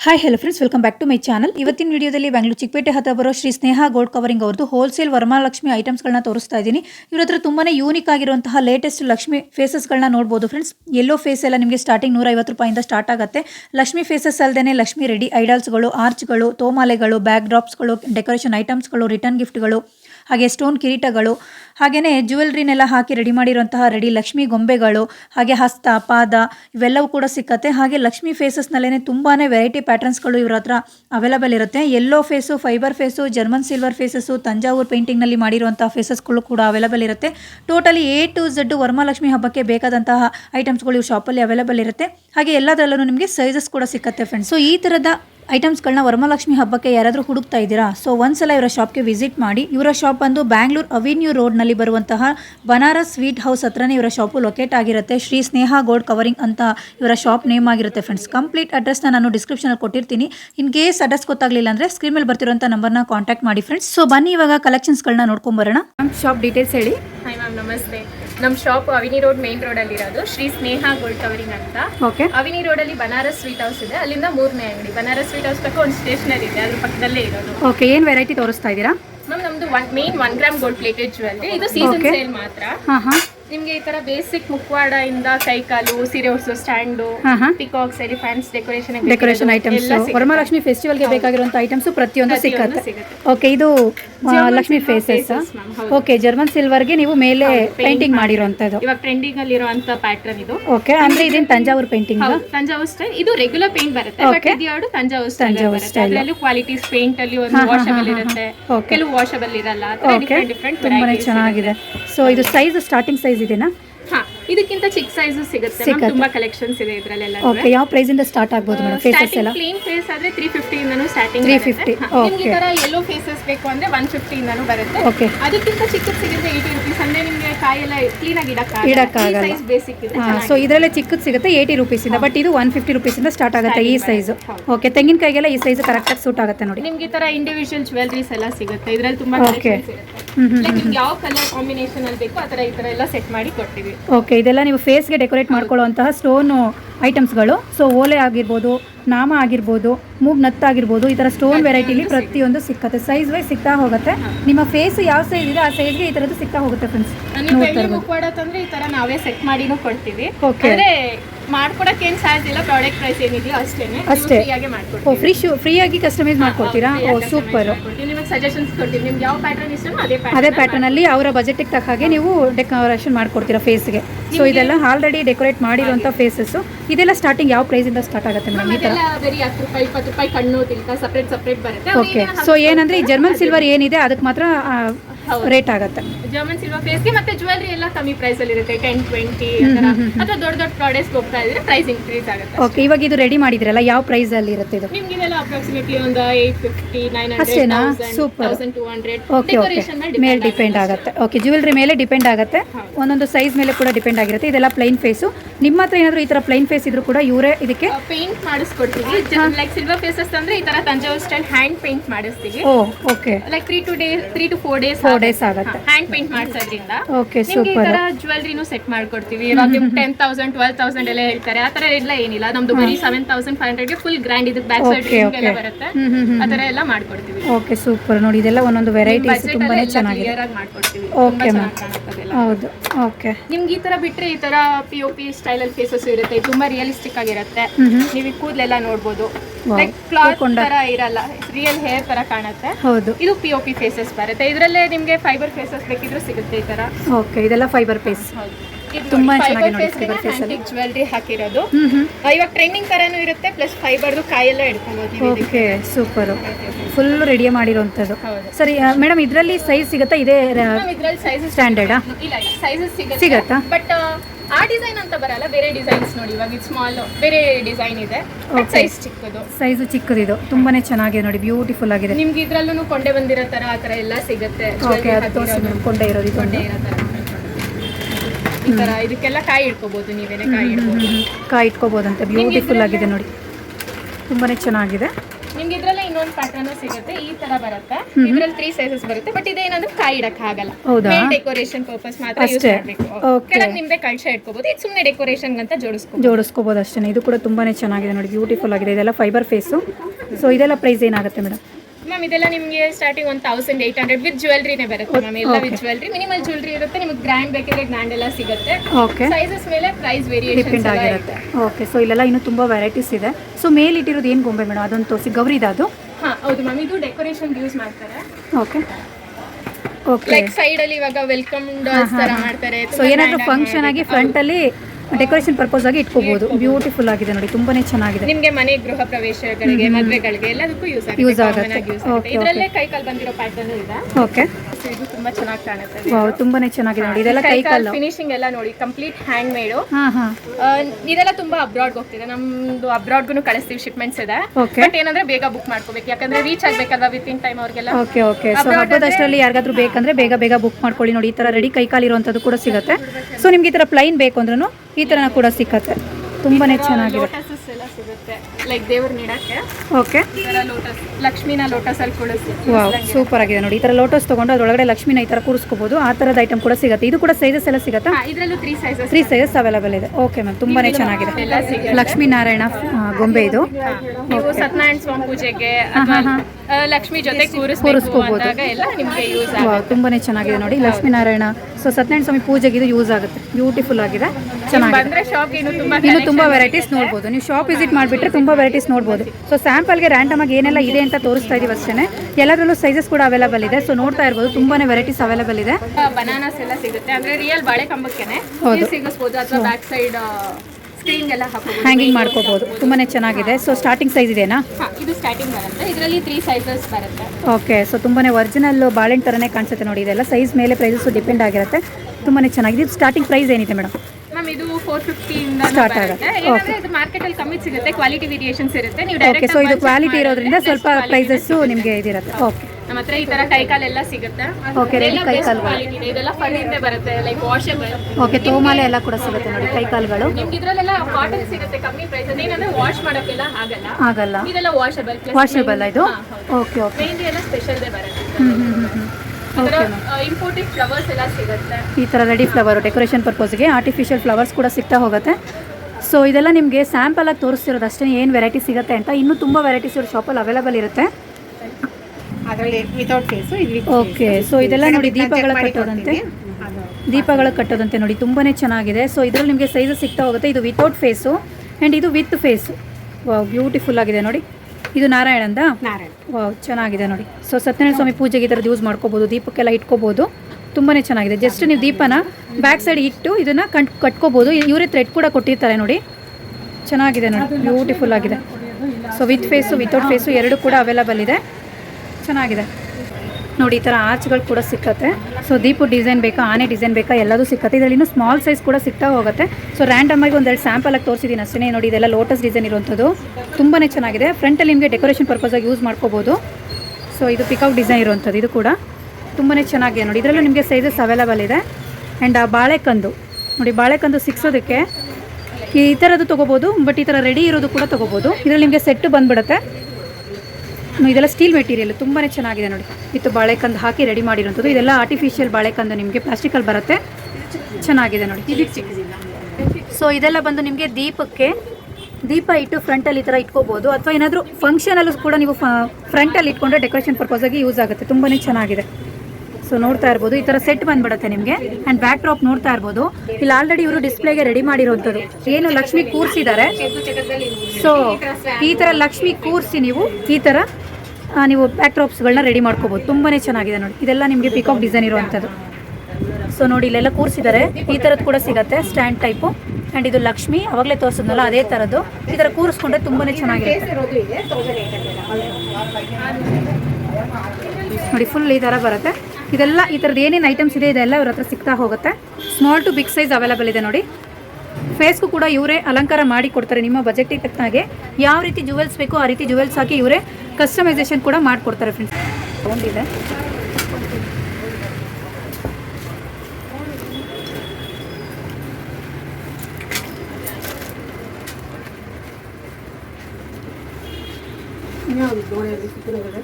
Hi hello friends welcome back to my channel ಇವತ್ತಿನ ವಿಡಿಯೋದಲ್ಲಿ ಬೆಂಗಳೂರು ಚಿಕ್ಕಪೇಟೆ ಹತ್ರ ಬರೋ ಶ್ರೀ ಸ್ನೇಹ ಗೋಲ್ಡ್ ಕವರಿಂಗ್ ಅವ್ರದ್ದು ಹೋಲ್ಸೇಲ್ ವರಮಹಾಲಕ್ಷ್ಮಿ ಐಟಮ್ಸ್ಗಳನ್ನ ತೋರಿಸ್ತಾ ಇದ್ದೀನಿ ಇವ್ರ ಹತ್ರ ತುಂಬಾ ಯೂನಿಕ್ ಆಗಿರುವಂತಹ ಲೇಟೆಸ್ಟ್ ಲಕ್ಷ್ಮಿ ಫೇಸಸ್ಗಳನ್ನ ನೋಡ್ಬೋದು ಫ್ರೆಂಡ್ಸ್ ಎಲ್ಲೋ ಫೇಸ್ ಎಲ್ಲ ನಿಮಗೆ ಸ್ಟಾರ್ಟಿಂಗ್ ನೂರ ಐವತ್ತು ರೂಪಾಯಿಂದ ಸ್ಟಾರ್ಟ್ ಆಗುತ್ತೆ. ಲಕ್ಷ್ಮಿ ಫೇಸಸ್ ಅಲ್ಲದೆ ಲಕ್ಷ್ಮಿ ರೆಡಿ ಐಡಲ್ಸ್ಗಳು ಆರ್ಚ್ಗಳು ತೋಮಾಲೆಗಳು ಬ್ಯಾಕ್ ಡ್ರಾಪ್ಸ್ಗಳು ಡೆಕೋರೇಷನ್ ಐಟಮ್ಸ್ಗಳು ರಿಟರ್ನ್ ಗಿಫ್ಟ್ಗಳು ಹಾಗೆ ಸ್ಟೋನ್ ಕಿರೀಟಗಳು ಹಾಗೆಯೇ ಜ್ಯುವೆಲ್ರಿನೆಲ್ಲ ಹಾಕಿ ರೆಡಿ ಮಾಡಿರುವಂತಹ ರೆಡಿ ಲಕ್ಷ್ಮಿ ಗೊಂಬೆಗಳು, ಹಾಗೆ ಹಸ್ತ, ಪಾದ ಇವೆಲ್ಲವೂ ಕೂಡ ಸಿಕ್ಕತ್ತೆ. ಹಾಗೆ ಲಕ್ಷ್ಮಿ ಫೇಸಸ್ನಲ್ಲೇ ತುಂಬಾ ವೆರೈಟಿ ಪ್ಯಾಟರ್ನ್ಸ್ಗಳು ಇವ್ರ ಹತ್ರ ಅವೈಲಬಲ್ ಇರುತ್ತೆ. ಎಲ್ಲೋ face fibre face German silver faces Thanjavur ಪೇಂಟಿಂಗ್ನಲ್ಲಿ ಮಾಡಿರುವಂತಹ ಫೇಸಸ್ಗಳು ಕೂಡ ಅವೈಲಬಲ್ ಇರುತ್ತೆ. Totally A to Z Varamahalakshmi ಹಬ್ಬಕ್ಕೆ ಬೇಕಾದಂತಹ ಐಟಮ್ಸ್ಗಳು ಇವು ಶಾಪಲ್ಲಿ ಅವೈಲಬಲ್ ಇರುತ್ತೆ. ಹಾಗೆ ಎಲ್ಲದರಲ್ಲೂ ನಿಮಗೆ ಸೈಜಸ್ ಕೂಡ ಸಿಕ್ಕತ್ತೆ ಫ್ರೆಂಡ್ಸ್ ಸೊ ಈ ಥರದ ಐಟಮ್ಸ್ಗಳನ್ನ ವರಮಹಾಲಕ್ಷ್ಮಿ ಹಬ್ಬಕ್ಕೆ ಯಾರಾದರೂ ಹುಡುಕ್ತಾ ಇದ್ದೀರಾ? ಸೊ ಒಂದ್ಸಲ ಇವರ ಶಾಪ್ಗೆ ವಿಸಿಟ್ ಮಾಡಿ. ಇವರ ಶಾಪ್ ಬಂದು ಬ್ಯಾಂಗ್ಳೂರ್ ಅವೆನ್ಯೂ ರೋಡ್ನಲ್ಲಿ ಬರುವಂತಹ ಬನಾರಸ್ ಸ್ವೀಟ್ ಹೌಸ್ ಹತ್ರನೇ ಇವರ ಶಾಪು ಲೊಕೇಟ್ ಆಗಿರುತ್ತೆ. ಶ್ರೀ ಸ್ನೇಹ ಗೋಲ್ಡ್ ಕವರಿಂಗ್ ಅಂತ ಇವರ ಶಾಪ್ ನೇಮ್ ಆಗಿರುತ್ತೆ ಫ್ರೆಂಡ್ಸ್. ಕಂಪ್ಲೀಟ್ ಅಡ್ರೆಸ್ನ ನಾನು ಡಿಸ್ಕ್ರಿಪ್ಷನಲ್ಲಿ ಕೊಟ್ಟಿರ್ತೀನಿ. ಇನ್ ಕೇಸ್ ಅಡ್ರೆಸ್ ಗೊತ್ತಾಗಲಿಲ್ಲ ಅಂದರೆ ಸ್ಕ್ರೀನ್ ಮೇಲೆ ಬರ್ತಿರೋಂಥ ನಂಬರ್ನ ಕಾಂಟ್ಯಾಕ್ಟ್ ಮಾಡಿ ಫ್ರೆಂಡ್ಸ್ ಸೊ ಬನ್ನಿ ಇವಾಗ ಕಲೆಕ್ಷನ್ಸ್ಗಳನ್ನ ನೋಡ್ಕೊಂಬರೋಣ ಶಾಪ್ ಡೀಟೇಲ್ಸ್ ಹೇಳಿ. ಹಾಯ್ ಮ್ಯಾಮ್ ನಮಸ್ತೆ. ನಮ್ಮ shop avenue road main road ಅಲ್ಲಿ ಇರೋದು ಶ್ರೀ ಸ್ನೇಹ ಗೋಲ್ಡ್ ಕವರಿಂಗ್ ಅಂತ. ಓಕೆ ಅವಿನಿ ರೋಡ್ ಅಲ್ಲಿ ಬನಾರಸ್ ಸ್ವೀಟ್ ಹೌಸ್ ಇದೆ. ಅಲ್ಲಿಂದ ಮೂರನೇ ಅಂಗಡಿ. ಬನಾರಸ್ ಸ್ವೀಟ್ ಹೌಸ್ ಪಕ್ಕ ಒಂದು ಸ್ಟೇಷನರಿ ಇದೆ ಅದ್ರ ಪಕ್ಕದಲ್ಲೇ ಇರೋದು. ಓಕೆ ಏನು ವೆರೈಟಿ ತೋರಿಸ್ತಾ ಇದ್ದೀರಾ? ಮ್ಯಾಮ್ ನಮ್ದು one main one gram gold plated jewellery ಇದು ಸೀಸನ್ Okay. ಸೇಲ್ ಮಾತ್ರ. ಹಾಂ ಹಾಂ. ನಿಮ್ಗೆ ಈ ತರ ಬೇಸಿಕ್ ಮುಖವಾಡ ಇಂದ ಕೈಕಾಲು ಸೀರೆ stand peacocks elephants decoration decoration items Varamahalakshmi ಫೆಸ್ಟಿವಲ್ಗೆ ಬೇಕಾಗಿರುವಂತ ಐಟಮ್ಸ್ ಪ್ರತಿಯೊಂದು ಸಿಕ್ಕತ್ತೆ ಓಕೆ ಇದು ಲಕ್ಷ್ಮಿ ಫೇಸಸ್. ಓಕೆ ಜರ್ಮನ್ ಸಿಲ್ವರ್ಗೆ ನೀವು ಮೇಲೆ ಪೇಂಟಿಂಗ್ ಮಾಡಿರುವಂತದ್ದು ಇವಾಗ ಟ್ರೆಂಡಿಂಗ್ ಅಲ್ಲಿ ಇರುವಂತ ಪ್ಯಾಟರ್ನ್ ಇದು. ಓಕೆ ಅಂದ್ರೆ ಇದೇನು ತಂಜಾವೂರ್ ಪೇಂಟಿಂಗ್ ತಂಜಾವೂರ್ ಸ್ಟೈಲ್ ಇದು ರೆಗ್ಯುಲರ್ ಪೇಂಟ್ ಬರುತ್ತೆ ಬಟ್. ಇದು ಎರಡು ತಂಜಾವೂರ್ ಸ್ಟೈಲ್ ತಂಜಾವೂರ್ ಸ್ಟೈಲ್. ಅದರಲ್ಲೂ ಕ್ವಾಲಿಟೀಸ್ ಪೇಂಟ್ ಅಲ್ಲಿ ಒಂದು ವಾಷಬಲ್ ಇರುತ್ತೆ. ಕೆಲವು ವಾಷಬಲ್ ಇರಲ್ಲ ಡಿಫರೆಂಟ್ ಡಿಫ್ರೆಂಟ್ ತುಂಬಾನೇ ಚೆನ್ನಾಗಿದೆ. ಸೊ ಇದು ಸೈಜ್ ಸ್ಟಾರ್ಟಿಂಗ್ ಸೈಜ್ ಇದೆನಾ? ಹಾ ಇದಕ್ಕಿಂತ ಚಿಕ್ಕ ಸೈಜ್ ಸಿಗುತ್ತೆ ಸಿಗತ್ತೆ. ತುಂಬಾ ಕಲೆಕ್ಷನ್ಸ್ ಇದೆ ಇದ್ರಲ್ಲೆಲ್ಲ ಓಕೆ ಯಾವ ಪ್ರೈಸ್ ಇಂದ ಸ್ಟಾರ್ಟ್ ಆಗ್ಬೋದು ಮೇಡಮ್ ಫೇಸಸ್ ಎಲ್ಲ? ಕ್ಲೀನ್ ಫೇಸ್ ಆದ್ರೆ ತ್ರೀ ಫಿಫ್ಟಿ ಇಂದನೂ ಸ್ಟಾರ್ಟಿಂಗ್ 350, ನಿಮ್ಗೆ ಈ okay. ತರ ಎಲ್ಲೋ ಫೇಸಸ್ ಬೇಕು ಅಂದ್ರೆ ಒನ್ ಫಿಫ್ಟಿ ಇಂದನೂ ಬರುತ್ತೆ. ಅದಕ್ಕಿಂತ ಚಿಕ್ಕದು ಸಿಗುತ್ತೆ ಏಯ್ಟಿ ರುಪೀಸ್ ಅಂದ್ರೆ ನಿಮ್ಗೆ ಕಾಯೆಲ್ಲ ಎಲ್ಲ ಕ್ಲೀನ್ ಆಗಿ ಇಡಕ್ಕಾಗಲ್ಲ. ಸೈಜ್ ಬೇಸಿಕ್ ಇದೆ. ಸೊ ಇದರಲ್ಲೇ ಚಿಕ್ಕದು ಸಿಗುತ್ತೆ ಏಯ್ಟಿ ಇಂದ. ಬಟ್ ಇದು ಒನ್ ಫಿಫ್ಟಿ ರುಪೀಸಿಂದ ಸ್ಟಾರ್ಟ್ ಆಗುತ್ತೆ ಈ ಸೈಜು ಓಕೆ ತೆಂಗಿನಕಾಯಿಗೆಲ್ಲ ಈ ಸೈಜ್ ಕರೆಕ್ಟಾಗಿ ಸೂಟ್ ಆಗುತ್ತೆ ನೋಡಿ. ನಿಮ್ಗೆ ಈ ತರ ಇಂಡಿವಿಜುವಲ್ ಜ್ಯುವೆಲ್ರೀಸ್ ಎಲ್ಲ ಸಿಗುತ್ತೆ. ಇದ್ರಲ್ಲಿ ತುಂಬಾ Okay. collections ಇರುತ್ತೆ. ಲೈಕ್ ನಿಮ್ಗೆ ಯಾವ ಕಲರ್ ಕಾಂಬಿನೇಷನ್ ಅಲ್ಲಿ ಬೇಕು ಆ ತರ ಈ ತರ ಎಲ್ಲ ಸೆಟ್ ಮಾಡಿ ಕೊಡ್ತೀವಿ ಓಕೆ ಇದೆಲ್ಲ ನೀವು ಫೇಸ್ಗೆ ಡೆಕೋರೇಟ್ ಮಾಡ್ಕೊಳ್ಳುವಂತಹ ಸ್ಟೋನು ಐಟಮ್ಸ್ಗಳು ಸೊ ಓಲೆ ಆಗಿರ್ಬೋದು ನಾಮ ಆಗಿರ್ಬೋದು ಮೂಗ್ ನತ್ ಆಗಿರ್ಬೋದು ಈ ಥರ ಸ್ಟೋನ್ ವೆರೈಟಿಲಿ ಪ್ರತಿಯೊಂದು ಸಿಕ್ಕತ್ತೆ. ಸೈಜ್ ವೈಸ್ ಸಿಗ್ತಾ ಹೋಗುತ್ತೆ. ನಿಮ್ಮ ಫೇಸ್ ಯಾವ ಸೈಜ್ ಇದೆ ಆ ಸೈಜ್ಗೆ ಈ ಥರದ್ದು ಸಿಗ್ತಾ ಹೋಗುತ್ತೆ ಫ್ರೆಂಡ್ಸ್ ನೀವು ನೋಡ್ತಾ ಇರ್ಬೋದು. ಮುಖವಾಡ ತಂದ್ರೆ ಈ ತರ ನಾವೇ ಸೆಟ್ ಮಾಡಿನೂ ಕೊಡ್ತೀವಿ. Okay. ಮಾಡ್ಕೊಡಕ್ಕೆ ಏನ್ ಚಾರ್ಜ್ ಇಲ್ಲ ಪ್ರಾಡಕ್ಟ್ ಪ್ರೈಸ್ ಏನಿದೆಯೋ ಅಷ್ಟೇನೆ. ಅಷ್ಟೇ. ಫ್ರೀಯಾಗಿ ಓ ಮಾಡ್ಕೊಡ್ತೀವಿ ಫ್ರೀ ಶೂ ಫ್ರೀಯಾಗಿ ಕಸ್ಟಮೈಸ್ ಮಾಡ್ಕೊಡ್ತೀರಾ? ಓ ಸೂಪರು ನಿಮಗೆ ಸಜೆಷನ್ಸ್ ಕೊಡ್ತೀವಿ. ನಿಮ್ಗೆ ಯಾವ ಪ್ಯಾಟರ್ನ್ ಇಷ್ಟನೋ ಅದೇ ಪ್ಯಾಟರ್ನ್ ಅದೇ ಪ್ಯಾಟರ್ನಲ್ಲಿ ಅವರ ಬಜೆಟಿಗೆ ತಕ್ಕ ಹಾಗೆ ನೀವು ಡೆಕೋರೇಷನ್ ಮಾಡ್ಕೊಡ್ತೀರಾ ಫೇಸ್ಗೆ ಸೊ ಇದೆಲ್ಲ ಆಲ್ರೆಡಿ ಡೆಕೋರೇಟ್ ಮಾಡಿರುವಂಥ ಫೇಸಸ್ಸು ಇದೆಲ್ಲ ಸ್ಟಾರ್ಟಿಂಗ್ ಯಾವ ಪ್ರೈಸಿಂದ ಸ್ಟಾರ್ಟ್ ಆಗುತ್ತೆ ಮೇಡಮ್ ಈ ಥರ ಅದೆಲ್ಲ ಬರೀ ಹತ್ತು ರೂಪಾಯಿ ಇಪ್ಪತ್ತು ರೂಪಾಯಿ ಕಣ್ಣು ತಿಳ್ಕ ಸಪ್ರೇಟ್ ಸಪ್ರೇಟ್ ಬರುತ್ತೆ. ಓಕೆ ಸೊ ಏನಂದ್ರೆ ಈ ಜರ್ಮನ್ ಸಿಲ್ವರ್ ಏನಿದೆ ಅದಕ್ಕೆ ಮಾತ್ರ ರೇಟ್ ಆಗುತ್ತೆ. ಜರ್ಮನ್ ಸಿಲ್ವರ್ ಫೇಸ್ಗೆ ಮತ್ತೆ ಜುವೆಲ್ರಿ ಎಲ್ಲ ಕಮ್ಮಿ ಪ್ರೈಸ್ ಅಲ್ಲಿ ಇರುತ್ತೆ ಟೆನ್ ಟ್ವೆಂಟಿ ಅಥವಾ ದೊಡ್ಡ ದೊಡ್ಡ ಪ್ರಾಡಕ್ಟ್ಸ್ ಹೋಗ್ತಾ ಇದ್ರೆ ಪ್ರೈಸ್ ಇನ್ಕ್ರೀಸ್ ಆಗುತ್ತೆ. ಓಕೆ ಇವಾಗ ಇದು ರೆಡಿ ಮಾಡಿದ್ರಲ್ಲ ಯಾವ ಪ್ರೈಸ್ ಅಲ್ಲಿ ಇರುತ್ತೆ ಇದು? ನಿಮ್ಗೆ ಇದೆಲ್ಲ ಅಪ್ರಾಕ್ಸಿಮೇಟ್ಲಿ ಒಂದು ಏಟ್ ಫಿಫ್ಟಿ ನೈನ್ ಹಂಡ್ರೆಡ್ ಅಷ್ಟೇನಾ? Super. Two hundred okay okay ಮೇಲೆ ಡಿಪೆಂಡ್ ಆಗುತ್ತೆ ಓಕೆ ಜ್ಯುವೆಲ್ರಿ ಮೇಲೆ ಡಿಪೆಂಡ್ ಆಗುತ್ತೆ. ಒಂದೊಂದು ಸೈಜ್ ಮೇಲೆ ಕೂಡ ಡಿಪೆಂಡ್ ಆಗಿರುತ್ತೆ. ಇದೆಲ್ಲ ಪ್ಲೈನ್ ಫೇಸು ನಿಮ್ಮ ಹತ್ರ ಏನಾದರೂ ಈ ಥರ ಪ್ಲೈನ್ ಫೇಸ್ ಇದ್ರೂ ಕೂಡ ಇವರೇ ಇದಕ್ಕೆ ಪೇಂಟ್ ಮಾಡಿಸ್ಕೊಡ್ತೀವಿ. ಲೈಕ್ ಸಿಲ್ವರ್ ಫೇಸಸ್ ಅಂದ್ರೆ ಈ ತರ ತಂಜಾವೂರ್ ಸ್ಟೈಲ್ ಹ್ಯಾಂಡ್ ಪೇಂಟ್ ಮಾಡಿಸ್ತೀವಿ. ಓ okay like three to days three to four days four days ಆಗುತ್ತೆ. ಹ್ಯಾಂಡ್ ಪೇಂಟ್ ಮಾಡ್ಸೋದ್ರಿಂದ. ಓಕೆ ನಿಮ್ಗೆ ಈ ಸೂಪರ್ ತರ ಜ್ಯುವೆಲ್ರಿನೂ ಸೆಟ್ ಮಾಡ್ಕೊಡ್ತೀವಿ. ಇವಾಗ ನಿಮ್ಗೆ ಟೆನ್ ತೌಸಂಡ್ ಟ್ವೆಲ್ ತೌಸಂಡ್ ಎಲ್ಲ ಹೇಳ್ತಾರೆ. ಆ ತರ ಎಲ್ಲ ಏನಿಲ್ಲ. ನಮ್ದು ಬರೀ ಸೆವೆನ್ ತೌಸಂಡ್ ಫೈವ್ ಹಂಡ್ರೆಡ್ಗೆ ಫುಲ್ ಗ್ರ್ಯಾಂಡ್ ಇದಕ್ಕೆ ಬ್ಯಾಕ್ ಸೈಡ್ ಎಲ್ಲ okay. ಬರುತ್ತೆ. ಹ್ಮ್ ಹ್ಮ್ ಹ್ಮ್ ಆ ತರ ಎಲ್ಲ ಮಾಡ್ಕೊಡ್ತೀವಿ. ಓಕೆ ಸೂಪರ್ ನೋಡಿ ಇದೆಲ್ಲ ಒಂದೊಂದು ವೆರೈಟೀಸ್ ಬಜೆಟ್ ತುಂಬಾನೇ ಚೆನ್ನಾಗಿದೆ. ಕ್ಲಿಯರ್ ಆಗಿ ಮಾಡ್ಕೊಡ್ತೀವಿ. Okay, ತುಂಬಾ ma'am. ಚೆನ್ನಾಗಿ ಕಾಣುತ್ತೆ ಹೌದು. ಓಕೆ ನಿಮ್ಗೆ ಈ ತರ ಬಿಟ್ರೆ ಈ ತರ ಪಿ ಒ ಪಿ ಸ್ಟೈಲ್ ಅಲ್ಲಿ ಫೇಸಸ್ ಇರುತ್ತೆ. ತುಂಬಾ ರಿಯಲಿಸ್ಟಿಕ್ ಆಗಿರುತ್ತೆ. ಹ್ಮ್ ಹ್ಮ್. ನೀವು ಈ ಕೂದಲೆಲ್ಲ ನೋಡ್ಬೋದು. Like cloth. ತರ ಇರಲ್ಲ ರಿಯಲ್ ಹೇರ್ ತರ ಕಾಣುತ್ತೆ. ಹೌದು. ಇದು ಪಿ ಒ ಪಿ ಫೇಸಸ್ ಬರುತ್ತೆ. ಇದರಲ್ಲೇ ನಿಮ್ಗೆ ಫೈಬರ್ ಫೇಸಸ್ ಬೇಕಿದ್ರು ಸಿಗುತ್ತೆ ಈ ತರ. ಓಕೆ ಇದೆಲ್ಲ ಫೈಬರ್ ಪೇಸ್ ಹೌದು. ತುಂಬಾ ಚೆನ್ನಾಗಿ ನೋಡಿ fiber face ಅಲ್ಲಿ. ಜ್ಯುವೆಲ್ರಿ ಹಾಕಿರೋದು. ಇವಾಗ ಟ್ರೆಂಡಿಂಗ್ ತರನು ಇರುತ್ತೆ ಪ್ಲಸ್ ಫೈಬರ್ದು ಕಾಯೆಲ್ಲ ನೀವು ಇದಕ್ಕೆ. ಓಕೆ ಸೂಪರ್ ಫುಲ್ ರೆಡಿ ಮಾಡಿರೋಂಥದ್ದು. ಸರಿ ಮೇಡಮ್ ಇದರಲ್ಲಿ ಸೈಜ್ ಸಿಗುತ್ತಾ? ಇದೇ ಇದ್ರಲ್ಲಿ ಸೈಜಸ್ ಸ್ಟ್ಯಾಂಡರ್ಡಾ ಇಲ್ಲ ಸೈಜಸ್ ಸಿಗುತ್ತೆ. ಸಿಗತ್ತಾ? ಬಟ್ ಆ ಡಿಸೈನ್ ಅಂತ ಬರಲ್ಲ ಬೇರೆ ಡಿಸೈನ್ಸ್ ನೋಡಿ ಇವಾಗ ಇದು ಸ್ಮಾಲ್ ಬೇರೆ ಡಿಸೈನ್ ಇದೆ. ಸೈಜ್ ಚಿಕ್ಕದು. ಇದು. ಚಿಕ್ಕದಿದು ತುಂಬಾನೇ ಚೆನ್ನಾಗಿದೆ ನೋಡಿ ಬ್ಯೂಟಿಫುಲ್ ಆಗಿದೆ. ನಿಮ್ಗೆ ಇದ್ರಲ್ಲೂ ಕೊಂಡೆ ಬಂದಿರೋ ತರ ಆ ತರ ಎಲ್ಲ ಸಿಗುತ್ತೆ. ಓಕೆ ಅದು ತೋರಿಸಿ ಕೊಂಡೆ ಇರೋದು ಕೊಂಡೆ ಇರೋ ತರ. ಈ ತರ ಇದಕ್ಕೆಲ್ಲ ಕಾಯಿ ಇಟ್ಕೋಬಹುದು ನೀವೇನೆ ಕಾಯಿ ಇಟ್ಕೋಬಹುದು ಕಾಯಿ ಅಂತ ಬ್ಯೂಟಿಫುಲ್ ಆಗಿದೆ ನೋಡಿ. ತುಂಬಾನೇ ಚೆನ್ನಾಗಿದೆ. ನಿಮ್ಗೆ ಇದ್ರಲ್ಲೇ ಇನ್ನೊಂದು ಪ್ಯಾಟರ್ನ್ ಸಿಗುತ್ತೆ ಈ ತರ ಬರುತ್ತೆ. ಇದ್ರಲ್ಲಿ ತ್ರೀ ಸೈಜಸ್ ಬರುತ್ತೆ ಬಟ್ ಇದೇನಂದ್ರೆ ಕಾಯಿ ಇಡಕ್ ಆಗಲ್ಲ? ಡೆಕೋರೇಷನ್ ಪರ್ಪಸ್ ಮಾತ್ರ ಯೂಸ್ ಅಷ್ಟೇ. ಮಾಡಬೇಕು. ಕೆಳಗೆ ನಿಮ್ದೆ ಕಳ್ಸ ಇಟ್ಕೋಬಹುದು ಇದು ಸುಮ್ಮನೆ ಡೆಕೋರೇಷನ್ ಅಂತ ಜೋಡಿಸ್ಕೋಬಹುದು ಜೋಡಿಸ್ಕೋಬೋದು ಅಷ್ಟೇ ಇದು ಕೂಡ ತುಂಬಾನೇ ಚೆನ್ನಾಗಿದೆ ನೋಡಿ ಬ್ಯೂಟಿಫುಲ್ ಆಗಿದೆ. ಇದೆಲ್ಲ ಫೈಬರ್ ಫೇಸು ಸೊ ಇದೆಲ್ಲ ಪ್ರೈಸ್ ಏನಾಗುತ್ತೆ ಮೇಡಮ್? ಮ್ಯಾಮ್ ಇದೆಲ್ಲ ನಿಮಗೆ ಸ್ಟಾರ್ಟಿಂಗ್ ಒಂದು ತೌಸಂಡ್ ಏಟ್ ಹಂಡ್ರೆಡ್ ವಿತ್ ಜ್ಯುವೆಲ್ರಿನೇ ಬರುತ್ತೆ ಮ್ಯಾಮ್ ಎಲ್ಲ ವಿತ್ ಜ್ಯುವೆಲ್ರಿ ಮಿನಿಮಲ್ ಜ್ಯುವೆಲ್ರಿ ಇರುತ್ತೆ ನಿಮಗೆ ಗ್ರ್ಯಾಂಡ್ ಬೇಕಿದ್ರೆ ಗ್ರ್ಯಾಂಡ್ ಎಲ್ಲ ಸಿಗುತ್ತೆ. ಓಕೆ ಸೈಜಸ್ ಮೇಲೆ ಪ್ರೈಸ್ ವೇರಿಯೇಷನ್ ಆಗಿರುತ್ತೆ. ಓಕೆ ಸೊ ಇಲ್ಲೆಲ್ಲ ಇನ್ನೂ ತುಂಬ ವೆರೈಟೀಸ್ ಇದೆ. ಸೊ ಮೇಲ್ ಇಟ್ಟಿರೋದು ಏನು ಗೊಂಬೆ ಮೇಡಮ್? ಅದೊಂದು ತೋರಿಸಿ. ಗೌರಿದ ಅದು? ಹಾ ಹೌದು ಮ್ಯಾಮ್ ಇದು ಡೆಕೋರೇಷನ್ ಯೂಸ್ ಮಾಡ್ತಾರೆ. ಓಕೆ ಓಕೆ ಲೈಕ್ ಸೈಡ್ ಅಲ್ಲಿ ಇವಾಗ ವೆಲ್ಕಮ್ ಡಾಲ್ಸ್ ತರ ಮಾಡ್ತಾರೆ. ಸೊ ಏನಾದರೂ ಫಂಕ್ಷನ್ ಆಗಿ ಫ್ರಂಟಲ್ಲಿ ಡೆಕೋರೇಷನ್ ಪರ್ಪಸ್ ಆಗಿ ಇಟ್ಕೋಬಹುದು ಬ್ಯೂಟಿಫುಲ್ ಆಗಿದೆ ನೋಡಿ ತುಂಬಾನೇ ಚೆನ್ನಾಗಿದೆ. ನಿಮಗೆ ಮನೆ ಗೃಹ ಪ್ರವೇಶಗಳಿಗೆ ಮದುವೆಗಳಿಗೆ ಎಲ್ಲದಕ್ಕೂ ಯೂಸ್ ಆಗುತ್ತೆ ಯೂಸ್ ಆಗುತ್ತೆ. ಇದರಲ್ಲೇ ಕೈ ಕಾಲ್ ಬಂದಿರೋ ಪ್ಯಾಟರ್ನ್ ಇದೆ. ಓಕೆ ಇದು ತುಂಬಾ ಚೆನ್ನಾಗಿ ಕಾಣುತ್ತೆ. ವಾವ್ ತುಂಬಾನೇ ಚೆನ್ನಾಗಿದೆ ನೋಡಿ. ಇದೆಲ್ಲ ಕೈ ಕಾಲು ಫಿನಿಶಿಂಗ್ ಎಲ್ಲ ನೋಡಿ ಕಂಪ್ಲೀಟ್ ಹ್ಯಾಂಡ್ ಮೇಡ್ ಇದೆಲ್ಲ ತುಂಬಾ ಅಬ್ರಾಡ್ ಹೋಗ್ತಿದೆ. ನಮ್ದು ಅಬ್ರಾಡ್ಗೂ ಕಳಿಸ್ತೀವಿ ಶಿಪ್ಮೆಂಟ್ಸ್ ಇದೆ. ಓಕೆ ಬಟ್ ಏನಂದ್ರೆ ಬೇಗ ಬುಕ್ ಮಾಡ್ಕೋಬೇಕು. ಯಾಕಂದ್ರೆ ರೀಚ್ ಆಗ್ಬೇಕಲ್ವಾ ವಿತ್ ಇನ್ ಟೈಮ್ ಅವ್ರಿಗೆಲ್ಲ ಓಕೆ ಓಕೆ ಸೊ ಹಬ್ಬದಷ್ಟರಲ್ಲಿ ಯಾರಿಗಾದ್ರೂ ಬೇಕಂದ್ರೆ ಬೇಗ ಬೇಗ ಬುಕ್ ಮಾಡ್ಕೊಳ್ಳಿ ನೋಡಿ. ಈ ತರ ರೆಡಿ ಕೈ ಕಾಲು ಇರುವಂಥದ್ದು ಕೂಡ ಸಿಗುತ್ತೆ. ಸೊ ನಿಮ್ಗೆ ಈ ತರ ಪ್ಲೈನ್ ಬೇಕು ಅಂದ್ರೂ ಈ ಥರ ಕೂಡ ಸಿಕ್ಕತ್ತೆ. ತುಂಬಾನೇ ಚೆನ್ನಾಗಿದೆ. ಲೋಟಸಸ್ ಎಲ್ಲ ಸಿಗುತ್ತೆ. ಲೈಕ್ ದೇವ್ರ ನೀಡಕ್ಕೆ. ಓಕೆ. ಈ ಲೋಟಸ್ ಲಕ್ಷ್ಮಿನ ಲೋಟಸ್ ಅಲ್ಲಿ ಕುಳಿಸಿ ವಾವ್ ಸೂಪರ್ ಆಗಿದೆ ನೋಡಿ. ಈ ತರ ಲೋಟಸ್ ತಗೊಂಡು ಅದರೊಳಗಡೆ ಲಕ್ಷ್ಮಿನ ಈ ತರ ಕೂರಿಸ್ಕೋಬೋದು. ಆ ಥರದ ಐಟಮ್ ಕೂಡ ಸಿಗುತ್ತೆ. ಇದು ಕೂಡ ಸೈಜಸ್ ಎಲ್ಲ ಸಿಗುತ್ತಾ? ಇದ್ರಲ್ಲೂ three sizes three sizes available ಇದೆ. ಓಕೆ ಮ್ಯಾಮ್ ತುಂಬಾನೇ ಚೆನ್ನಾಗಿದೆ. ಲಕ್ಷ್ಮೀನಾರಾಯಣ ಗೊಂಬೆ ಇದು. ನೀವು ಸತ್ಯನಾರಾಯಣ ಸ್ವಾಮಿ ಪೂಜೆಗೆ ಲಕ್ಷ್ಮಿ ಜೊತೆ ಕೂರಿಸ್ಕೋಬಹುದು ತುಂಬಾನೇ ಚೆನ್ನಾಗಿದೆ ನೋಡಿ. ಲಕ್ಷ್ಮೀನಾರಾಯಣ ಸೊ ಸತ್ಯನಾರಾಯಣ ಸ್ವಾಮಿ ಪೂಜೆಗೆ ಇದು ಯೂಸ್ ಆಗುತ್ತೆ. ಬ್ಯೂಟಿಫುಲ್ ಆಗಿದೆ. ಚೆನ್ನಾಗಿದೆ. ತುಂಬಾ ವೆರೈಟೀಸ್ ನೋಡ್ಬೋದು. ನೀವು ಶಾಪ್ ವಿಸಿಟ್ ಮಾಡಿಬಿಟ್ರೆ ತುಂಬಾ ವೆರೈಟೀಸ್ ನೋಡ್ಬೋದು. ಸೊ ಸ್ಯಾಂಪಲ್ಗೆ ರ್ಯಾಂಡಮ್ ಆಗಿ ಏನೆಲ್ಲ ಇದೆ ಅಂತ ತೋರಿಸ್ತಾ ಇದೀವಿ ಅಷ್ಟೇ ಎಲ್ಲದರಲ್ಲೂ ಸೈಜಸ್ ಕೂಡ ಅವೈಲೇಬಲ್ ಇದೆ. ಸೊ ನೋಡ್ತಾ ಇರ್ಬೋದು ತುಂಬಾನೇ ವೆರೈಟೀಸ್ ಅವೈಲೇಬಲ್ ಇದೆ. ಬನಾನಸ್ ಎಲ್ಲ ಸಿಗುತ್ತೆ. ಅಂದ್ರೆ ರಿಯಲ್ ಬಾಳೆ ಕಂಬಕ್ಕೆ ಸಿಗಿಸ್ಬೋದು ಅಥವಾ ಬ್ಯಾಕ್ ಸೈಡ್ ಹ್ಯಾಂಗಿಂಗ್ ಮಾಡ್ಕೋಬಹುದು ತುಂಬಾನೇ ಚೆನ್ನಾಗಿದೆ. ಸೊ ಸ್ಟಾರ್ಟಿಂಗ್ ಸೈಜ್ ಇದೆನಾ? ಹಾ ಇದು ಸ್ಟಾರ್ಟಿಂಗ್ ಬರುತ್ತೆ. ಇದರಲ್ಲಿ ತ್ರೀ ಸೈಜಸ್ ಬರುತ್ತೆ. ಓಕೆ ಸೊ ತುಂಬಾನೇ ಒರಿಜಿನಲ್ ಬಾಳೆಹಣ್ಣು ತರನೇ ಕಾಣಿಸುತ್ತೆ ನೋಡಿ. ಇದೆಲ್ಲ ಸೈಜ್ ಮೇಲೆ ಪ್ರೈಸಸ್ ಡಿಪೆಂಡ್ ಆಗಿರುತ್ತೆ. ತುಂಬಾನೇ ಚೆನ್ನಾಗಿದೆ. ಸ್ಟಾರ್ಟಿಂಗ್ ಪ್ರೈಸ್ ಏನಿದೆ ಮೇಡಮ್ ಫೋರ್ ಫಿಫ್ಟಿಯಿಂದ Start ಆಗುತ್ತೆ. ಏನಂದ್ರೆ ಇದು ಮಾರ್ಕೆಟ್ ಅಲ್ಲಿ ಕಮ್ಮಿ ಸಿಗುತ್ತೆ ಕ್ವಾಲಿಟಿ ವೇರಿಯೇಷನ್ಸ್ ಇರುತ್ತೆ. ನೀವು ಓಕೆ ಡೈರೆಕ್ಟ್ ಸೊ ಇದು ಕ್ವಾಲಿಟಿ ಇರೋದ್ರಿಂದ ಸ್ವಲ್ಪ ಪ್ರೈಸಸ್ಸು ನಿಮಗೆ ಇದಿರುತ್ತೆ. ಓಕೆ ನಮ್ಮ ಹತ್ರ ಈ ತರ ಕೈಕಾಲೆಲ್ಲ ಸಿಗುತ್ತೆ. Okay ready ಕೈಕಾಲ್ಗಳು. quality ಇದೆ. ಇದೆಲ್ಲ ಫರ್ನಿಂದ ಬರುತ್ತೆ ಲೈಕ್ ವಾಷಬಲ್ ಓಕೆ ತೋಮಾಲೆ ಎಲ್ಲ ಕೂಡ ಸಿಗುತ್ತೆ ನೋಡಿ ಕೈಕಾಲುಗಳು. ನಿಮ್ಗೆ ಇದ್ರಲ್ಲೆಲ್ಲ ಕಾಟನ್ ಸಿಗುತ್ತೆ ಕಮ್ಮಿ ಪ್ರೈಸ್ ಏನಂದ್ರೆ ವಾಶ್ ಮಾಡೋಕ್ಕೆಲ್ಲ ಆಗಲ್ಲ. ಆಗಲ್ಲ. ಇದೆಲ್ಲ ವಾಷಬಲ್ ವಾಷಬಲ್ ಇದು? ಓಕೆ ಓಕೆ ಮೆಹಂದಿ ಎಲ್ಲ ಸ್ಪೆಷಲ್ ಬರುತ್ತೆ. ಹ್ಞೂ ಹ್ಞೂ ಹ್ಞೂ ಹ್ಞೂ ಓಕೆ ಮ್ಯಾಮ್ ಇಂಪೋರ್ಟೆಡ್ ಫ್ಲವರ್ಸ್ ಎಲ್ಲ ಸಿಗುತ್ತೆ. ಈ ಥರ ರೆಡಿ ಫ್ಲವರ್ ಡೆಕೋರೇಷನ್ ಪರ್ಪಸ್ಗೆ ಆರ್ಟಿಫಿಷಿಯಲ್ ಫ್ಲವರ್ಸ್ ಕೂಡ ಸಿಗ್ತಾ ಹೋಗುತ್ತೆ. ಸೊ ಇದೆಲ್ಲ ನಿಮಗೆ ಸ್ಯಾಂಪಲ್ ಆಗಿ ತೋರಿಸ್ತಿರೋದು ಅಷ್ಟೇ ಏನು ವೆರೈಟಿ ಸಿಗುತ್ತೆ ಅಂತ. ಇನ್ನೂ ತುಂಬ ವೆರೈಟೀಸ್ ಇರೋ ಶಾಪಲ್ಲಿ ಅವೈಲೇಬಲ್ ಇರುತ್ತೆ. ಅದರಲ್ಲಿ ವಿತೌಟ್ ಫೇಸು ಇದು ಓಕೆ ಸೊ ಇದೆಲ್ಲ ನೋಡಿ ದೀಪಗಳ ಕಟ್ಟೋದಂತೆ. ದೀಪಗಳ ಕಟ್ಟೋದಂತೆ ನೋಡಿ ತುಂಬಾ ಚೆನ್ನಾಗಿದೆ. ಸೊ ಇದರಲ್ಲಿ ನಿಮಗೆ ಸೈಜಸ್ ಸಿಗ್ತಾ ಹೋಗುತ್ತೆ. ಇದು ವಿತೌಟ್ ಫೇಸು ಆ್ಯಂಡ್ ಇದು ವಿತ್ ಫೇಸು ಬ್ಯೂಟಿಫುಲ್ ಆಗಿದೆ ನೋಡಿ. ಇದು ನಾರಾಯಣಂದ? ನಾರಾಯಣ. ವಾವ್ ಚೆನ್ನಾಗಿದೆ ನೋಡಿ. ಸೊ ಸತ್ಯನಾರಾಯಣ ಸ್ವಾಮಿ ಪೂಜೆಗೆ ಈ ಥರದ್ದು ಯೂಸ್ ಮಾಡ್ಕೋಬೋದು ದೀಪಕ್ಕೆಲ್ಲ ಇಟ್ಕೋಬೋದು. ತುಂಬಾನೇ ಚೆನ್ನಾಗಿದೆ. ಜಸ್ಟ್ ನೀವು ದೀಪನ ಬ್ಯಾಕ್ ಸೈಡ್ ಇಟ್ಟು ಇದನ್ನು ಕಂಟ್ ಕಟ್ಕೋಬೋದು. ಇವರೇ ಥ್ರೆಡ್ ಕೂಡ ಕೊಟ್ಟಿರ್ತಾರೆ ನೋಡಿ. ಚೆನ್ನಾಗಿದೆ ನೋಡಿ. ಬ್ಯೂಟಿಫುಲ್ ಆಗಿದೆ. So with face without face ಎರಡು ಕೂಡ ಅವೈಲಬಲ್ ಇದೆ. ಚೆನ್ನಾಗಿದೆ. ನೋಡಿ, ಈ ಥರ ಆರ್ಚ್ಗಳು ಕೂಡ ಸಿಕ್ಕತ್ತೆ. ಸೊ ದೀಪು ಡಿಸೈನ್ ಬೇಕಾ, ಆನೆ ಡಿಸೈನ್ ಬೇಕಾ, ಎಲ್ಲದೂ ಸಿಕ್ಕತ್ತೆ. ಇದರಲ್ಲಿ ಇನ್ನೂ ಸ್ಮಾಲ್ ಸೈಜ್ ಕೂಡ ಸಿಗ್ತಾ ಹೋಗುತ್ತೆ. ಸೊ ರ್ಯಾಂಡಮ್ ಆಗಿ ಒಂದೆರಡು ಸ್ಯಾಂಪಲ್ ಆಗಿ ತೋರಿಸಿದ್ದೀನಿ ಅಷ್ಟೇ ನೋಡಿ, ಇದೆಲ್ಲ ಲೋಟಸ್ ಡಿಸೈನ್ ಇರುವಂಥದ್ದು. ತುಂಬಾ ಚೆನ್ನಾಗಿದೆ. ಫ್ರಂಟಲ್ಲಿ ನಿಮಗೆ ಡೆಕೋರೇಷನ್ ಪರ್ಪಸಾಗಿ ಯೂಸ್ ಮಾಡ್ಕೋಬೋದು. ಸೊ ಇದು ಪಿಕೌಟ್ ಡಿಸೈನ್ ಇರುವಂಥದ್ದು, ಇದು ಕೂಡ. ತುಂಬಾ ಚೆನ್ನಾಗಿದೆ. ನೋಡಿ, ಇದರಲ್ಲೂ ನಿಮಗೆ ಸೈಜಸ್ ಅವೈಲೇಬಲ್ ಇದೆ. ಆ್ಯಂಡ್ ಆ ಬಾಳೆಕಂದು. ನೋಡಿ, ಬಾಳೆಕಂದು ಸಿಕ್ಸೋದಕ್ಕೆ ಈ ಥರದ್ದು ತೊಗೋಬೋದು ಬಟ್ ಈ ಥರ ರೆಡಿ ಇರೋದು ಕೂಡ ತೊಗೋಬೋದು. ಇದರಲ್ಲಿ ನಿಮಗೆ ಸೆಟ್ ಬಂದ್ಬಿಡುತ್ತೆ. ಇದೆಲ್ಲ ಸ್ಟೀಲ್ ಮೆಟೀರಿಯಲ್ ತುಂಬಾ ಚೆನ್ನಾಗಿದೆ ನೋಡಿ. ಇತ್ತು ಬಾಳೆಕಂದು ಹಾಕಿ ರೆಡಿ ಮಾಡಿರೋಂಥದ್ದು ಇದೆಲ್ಲ ಆರ್ಟಿಫಿಷಿಯಲ್ ಬಾಳೆಕಂದು ನಿಮಗೆ ಪ್ಲಾಸ್ಟಿಕಲ್ಲಿ ಬರುತ್ತೆ. ಚೆನ್ನಾಗಿದೆ ನೋಡಿ. ಸೊ ಇದೆಲ್ಲ ಬಂದು ನಿಮಗೆ ದೀಪಕ್ಕೆ, ದೀಪ ಇಟ್ಟು ಫ್ರಂಟಲ್ಲಿ ಈ ಥರ ಇಟ್ಕೋಬೋದು. ಅಥವಾ ಏನಾದರೂ ಫಂಕ್ಷನಲ್ಲೂ ಕೂಡ ನೀವು ಫ್ರಂಟಲ್ಲಿ ಇಟ್ಕೊಂಡ್ರೆ ಡೆಕೋರೇಷನ್ ಪರ್ಪಸಾಗಿ ಯೂಸ್ ಆಗುತ್ತೆ. ತುಂಬಾ ಚೆನ್ನಾಗಿದೆ. ಸೊ ನೋಡ್ತಾ ಇರ್ಬೋದು. ಈ ಥರ ಸೆಟ್ ಬಂದ್ಬಿಡುತ್ತೆ ನಿಮಗೆ. ಆ್ಯಂಡ್ ಬ್ಯಾಕ್ ಡ್ರಾಪ್ ನೋಡ್ತಾ ಇರ್ಬೋದು. ಇಲ್ಲಿ ಆಲ್ರೆಡಿ ಇವರು ಡಿಸ್ಪ್ಲೇಗೆ ರೆಡಿ ಮಾಡಿರೋಂಥದ್ದು ಏನು ಲಕ್ಷ್ಮಿ ಕೂರಿಸಿದ್ದಾರೆ. ಸೊ ಈ ಥರ ಲಕ್ಷ್ಮಿ ಕೂರಿಸಿ ನೀವು ಈ ಥರ ನೀವು ಬ್ಯಾಕ್ ಡ್ರಾಪ್ಸ್ಗಳನ್ನ ರೆಡಿ ಮಾಡ್ಕೋಬೋದು. ತುಂಬಾ ಚೆನ್ನಾಗಿದೆ ನೋಡಿ. ಇದೆಲ್ಲ ನಿಮಗೆ ಪಿಕಾಕ್ ಡಿಸೈನ್ ಇರುವಂಥದ್ದು. ಸೊ ನೋಡಿ, ಇಲ್ಲೆಲ್ಲ ಕೂರಿಸಿದ್ದಾರೆ ಈ ಥರದ್ದು ಕೂಡ ಸಿಗುತ್ತೆ ಸ್ಟ್ಯಾಂಡ್ ಟೈಪು ಆ್ಯಂಡ್ ಇದು ಲಕ್ಷ್ಮಿ, ಅವಾಗಲೇ ತೋರಿಸಿದ್ನಲ್ಲ, ಅದೇ ಥರದ್ದು ಈ ಥರ ಕೂರಿಸ್ಕೊಂಡ್ರೆ ತುಂಬಾ ಚೆನ್ನಾಗಿದೆ ನೋಡಿ ಫುಲ್ ಈ ಥರ ಬರುತ್ತೆ. ಇದೆಲ್ಲ, ಈ ಥರದ್ದು ಏನೇನು ಐಟಮ್ಸ್ ಇದೆ, ಇದೆಲ್ಲ ಇವ್ರ ಹತ್ರ ಸಿಗ್ತಾ ಹೋಗುತ್ತೆ. Small to big size available ಇದೆ ನೋಡಿ. ಫೇಸ್ಗೂ ಕೂಡ ಇವರೇ ಅಲಂಕಾರ ಮಾಡಿ ಕೊಡ್ತಾರೆ. ನಿಮ್ಮ ಬಜೆಟಿಗೆ ತಕ್ಕನಾಗೆ ಯಾವ ರೀತಿ ಜುವೆಲ್ಸ್ ಬೇಕೋ ಆ ರೀತಿ ಜುವೆಲ್ಸ್ ಹಾಕಿ ಇವರೇ ಕಸ್ಟಮೈಸೇಷನ್ ಕೂಡ ಮಾಡಿಕೊಡ್ತಾರೆ ಫ್ರೆಂಡ್ಸ್ ತೊಗೊಂಡಿದೆ ಇನ್ಯಾವುದು ಗೋಡೆಯಲ್ಲಿ ಸುತ್ತಿರೋದು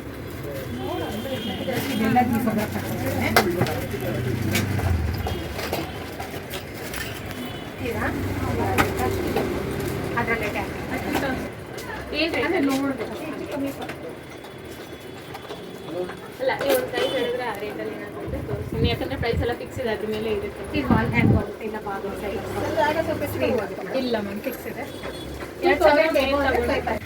ಇದೆಲ್ಲ ದೀಪಗಳ ಕಟ್ಟೋದನ್ನೇ. ಇರಾ? ಅದ್ರಲ್ಲೇ ಟ್ಯಾಗ್. ಏನ್ rate ಅದೇ ಅಲ್ಲಿ? ಒಂದು ಹೇಳಿದ್ರೆ ಆ ರೇಟಲ್ಲಿ ಏನಾಗುತ್ತೆ ತೋರಿಸ್ತೀನಿ ಯಾಕಂದ್ರೆ ಪ್ರೈಸ್ ಎಲ್ಲ ಫಿಕ್ಸ್ ಇದೆ ಅದ್ರ ಮೇಲೆ ಇರುತ್ತೆ ಬರುತ್ತೆ ಇಲ್ಲ ಮ್ಯಾಮ್ ಫಿಕ್ಸ್ ಇದೆ ಎರಡು ಸಾವಿರ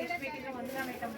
ತಗೊಂಡ್ರೆ ನಿಮ್ಗೆ ಬೇರೆ ಎಷ್ಟು ಬೇಕಿದ್ರೆ ಒಂದೇ ಐಟಮ್